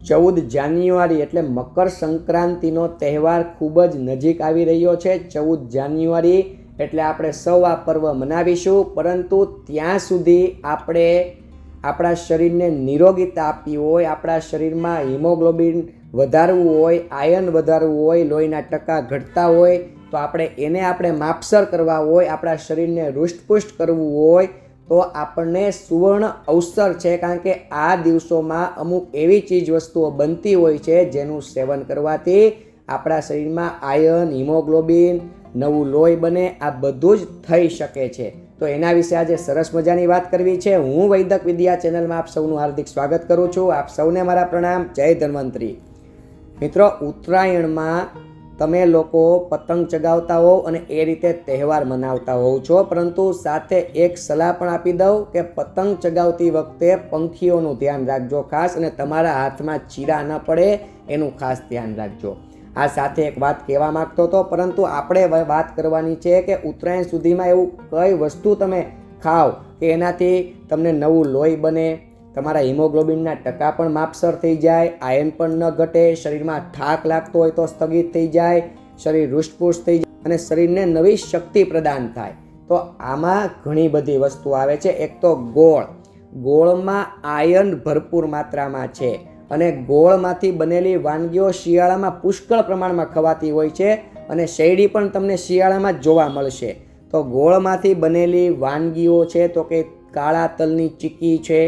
ચૌદ જાન્યુઆરી એટલે મકર સંક્રાંતિનો તહેવાર ખૂબ જ નજીક આવી રહ્યો છે. ચૌદ જાન્યુઆરી એટલે આપણે સૌ આ પર્વ મનાવીશું, પરંતુ ત્યાં સુધી આપણે આપણા શરીરને નિરોગીતા આપવી હોય, આપણા શરીરમાં હિમોગ્લોબિન વધારવું હોય, આયન વધારવું હોય, લોહીના ટકા ઘટતા હોય, તો આપણે એને આપણે માપસર કરવા હોય, આપણા શરીરને હૃષ્ટપુષ્ટ કરવું હોય તો આપણને સુવર્ણ અવસર છે, કારણ કે આ દિવસોમાં અમુક એવી ચીજ વસ્તુઓ બનતી હોય છે, જેનું સેવન કરવાથી આપણા શરીરમાં આયર્ન હિમોગ્લોબિન, નવું લોહી બને, આ બધું જ થઈ શકે છે. તો એના વિશે આજે સરસ મજાની વાત કરવી છે. હું વૈદક વિદ્યા ચેનલમાં આપ સૌનું હાર્દિક સ્વાગત કરું છું. આપ સૌને મારા પ્રણામ. જય ધન્વંતરી. મિત્રો, ઉત્તરાયણમાં તમે લોકો પતંગ ચગાવતા હોવ અને એ રીતે તહેવાર મનાવતા હોવ છો. પરંતુ સાથે એક સલાહ પણ આપી દઉં કે પતંગ ચગાવતી વખતે પંખીઓનું ધ્યાન રાખજો ખાસ અને તમારા હાથમાં ચીરા ન પડે એનું ખાસ ધ્યાન રાખજો. આ સાથે એક વાત કહેવા માંગતો હતો, પરંતુ આપણે વાત કરવાની છે કે ઉત્તરાયણ સુધીમાં એવું કઈ વસ્તુ તમે ખાઓ કે એનાથી તમને નવું લોહી બને તમારા હિમોગ્લોબિનના ટકા પણ માપસર થઈ જાય, આયન પણ ન ઘટે, શરીરમાં થાક લાગતો હોય તો સ્થગિત થઈ જાય, શરીર હૃષ્ટપુષ્ટ થઈ જાય અને શરીરને નવી શક્તિ પ્રદાન થાય. તો આમાં ઘણી બધી વસ્તુ આવે છે. એક તો ગોળ. ગોળમાં આયન ભરપૂર માત્રામાં છે અને ગોળમાંથી બનેલી વાનગીઓ શિયાળામાં પુષ્કળ પ્રમાણમાં ખવાતી હોય છે અને શેરડી પણ તમને શિયાળામાં જોવા મળશે. તો ગોળમાંથી બનેલી વાનગીઓ છે, તો કે કાળા તલની ચીકી છે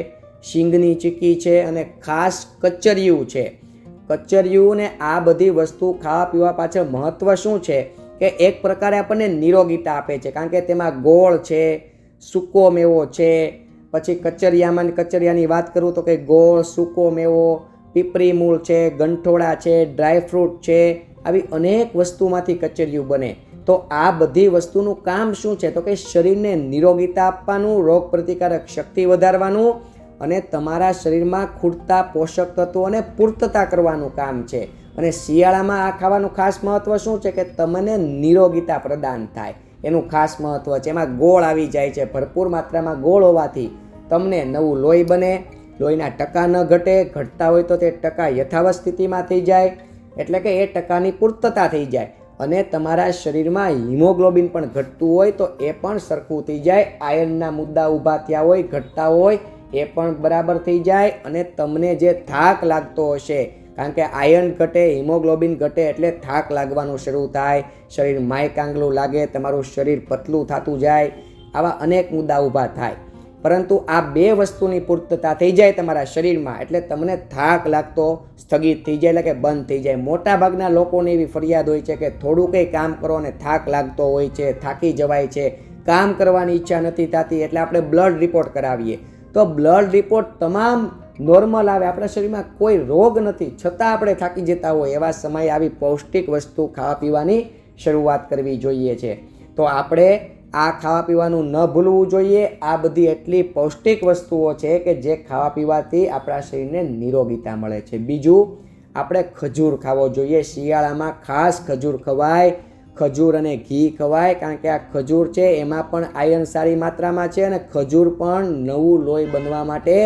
શીંગની ચીકી છે અને ખાસ કચરિયું છે. કચરિયું ને આ બધી વસ્તુ ખાવા પીવા પાછળ મહત્ત્વ શું છે કે એક પ્રકારે આપણને નિરોગીતા આપે છે. કારણ કે તેમાં ગોળ છે, સૂકો મેવો છે. પછી કચરિયામાં કચરિયાની વાત કરું તો કે ગોળ, સૂકો મેવો, પીપરી મૂળ છે, ગંઠોળા છે ડ્રાયફ્રૂટ છે, આવી અનેક વસ્તુમાંથી કચરિયું બને. તો આ બધી વસ્તુનું કામ શું છે? તો કે શરીરને નિરોગીતા આપવાનું રોગ પ્રતિકારક શક્તિ વધારવાનું અને તમારા શરીરમાં ખૂટતા પોષક તત્વોને પૂર્તતા કરવાનું કામ છે. અને શિયાળામાં આ ખાવાનું ખાસ મહત્વ શું છે કે તમને નિરોગીતા પ્રદાન થાય. એનું ખાસ મહત્વ છે. એમાં ગોળ આવી જાય છે. ભરપૂર માત્રામાં ગોળ હોવાથી તમને નવું લોહી બને. લોહીના ટકા ન ઘટે. ઘટતા હોય તો તે ટકા યથાવત સ્થિતિમાં થઈ જાય. એટલે કે એ ટકાની પૂર્તતા થઈ જાય. અને તમારા શરીરમાં હિમોગ્લોબિન પણ ઘટતું હોય તો એ પણ સરખું થઈ જાય. આયર્નના મુદ્દા ઊભા થયા હોય, ઘટતા હોય એ પણ બરાબર થઈ જાય અને તમને જે થાક લાગતો હશે, કારણ કે આયર્ન ઘટે હિમોગ્લોબિન ઘટે એટલે થાક લાગવાનું શરૂ થાય, શરીર માયકાંગલું લાગે, તમારું શરીર પતલું થતું જાય, આવા અનેક મુદ્દા ઊભા થાય. પરંતુ આ બે વસ્તુની પૂર્તતા થઈ જાય તમારા શરીરમાં, એટલે તમને થાક લાગતો, સ્થગિત થઈ જાય, એટલે કે બંધ થઈ જાય. મોટા ભાગના લોકોની એવી ફરિયાદ હોય છે કે થોડું કંઈ કામ કરો અને થાક લાગતો હોય છે, થાકી જવાય છે. કામ કરવાની ઈચ્છા નથી થતી, એટલે આપણે બ્લડ રિપોર્ટ કરાવીએ. તો બ્લડ રિપોર્ટ તમામ નોર્મલ આવે. આપણા શરીરમાં કોઈ રોગ નથી. છતાં આપણે થાકી જતા હોય એવા સમયે આવી પૌષ્ટિક વસ્તુ ખાવા પીવાની શરૂઆત કરવી જોઈએ છે. તો આપણે આ ખાવા પીવાનું ન ભૂલવું જોઈએ. આ બધી એટલી પૌષ્ટિક વસ્તુઓ છે કે જે ખાવા પીવાથી આપણા શરીરને નિરોગીતા મળે છે. બીજું, આપણે ખજૂર ખાવો જોઈએ. શિયાળામાં ખાસ ખજૂર ખવાય. ખજૂર અને ઘી ખવાય, કારણ કે આ ખજૂર છે, એમાં પણ આયર્ન સારી માત્રામાં છે અને ખજૂર પણ નવું લોહી બનવા માટે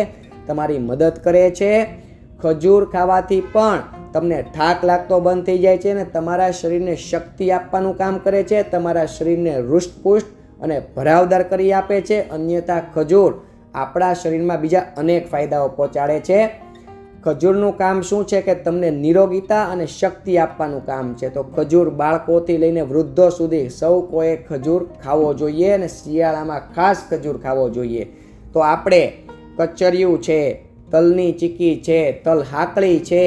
તમારી મદદ કરે છે. ખજૂર ખાવાથી પણ તમને થાક લાગતો બંધ થઈ જાય છે અને તમારા શરીરને શક્તિ આપવાનું કામ કરે છે, તમારા શરીરને હૃષ્ટપુષ્ટ અને ભરાવદાર કરી આપે છે. અન્યથા ખજૂર આપણા શરીરમાં બીજા અનેક ફાયદાઓ પહોંચાડે છે. ખજૂરનું કામ શું છે કે તમને નિરોગીતા અને શક્તિ આપવાનું કામ છે? તો ખજૂર બાળકોથી લઈને વૃદ્ધો સુધી સૌ કોએ ખજૂર ખાવો જોઈએ અને શિયાળામાં ખાસ ખજૂર ખાવો જોઈએ. તો આપણે કચરિયું છે, તલની ચીકી છે, તલ હાકળી છે,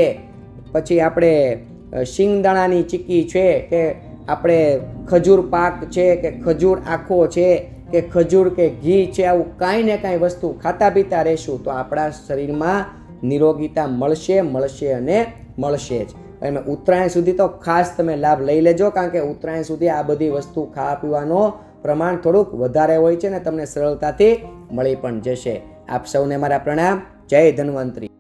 પછી આપણે શિંગદાણાની ચીકી છે કે આપણે ખજૂર પાક છે કે ખજૂર આખો છે કે ખજૂર કે ઘી છે, આવું કાંઈ ને કાંઈ વસ્તુ ખાતા પીતા રહેશું. તો આપણા શરીરમાં નિરોગીતા મળશે મળશે અને મળશે જ. અને ઉત્તરાયણ સુધી તો ખાસ તમે લાભ લઈ લેજો, કારણ કે ઉત્તરાયણ સુધી આ બધી વસ્તુ ખાવા પીવાનો પ્રમાણ થોડુંક વધારે હોય છે ને તમને સરળતાથી મળી પણ જશે. આપ સૌને મારા પ્રણામ. જય ધન્વંતરી.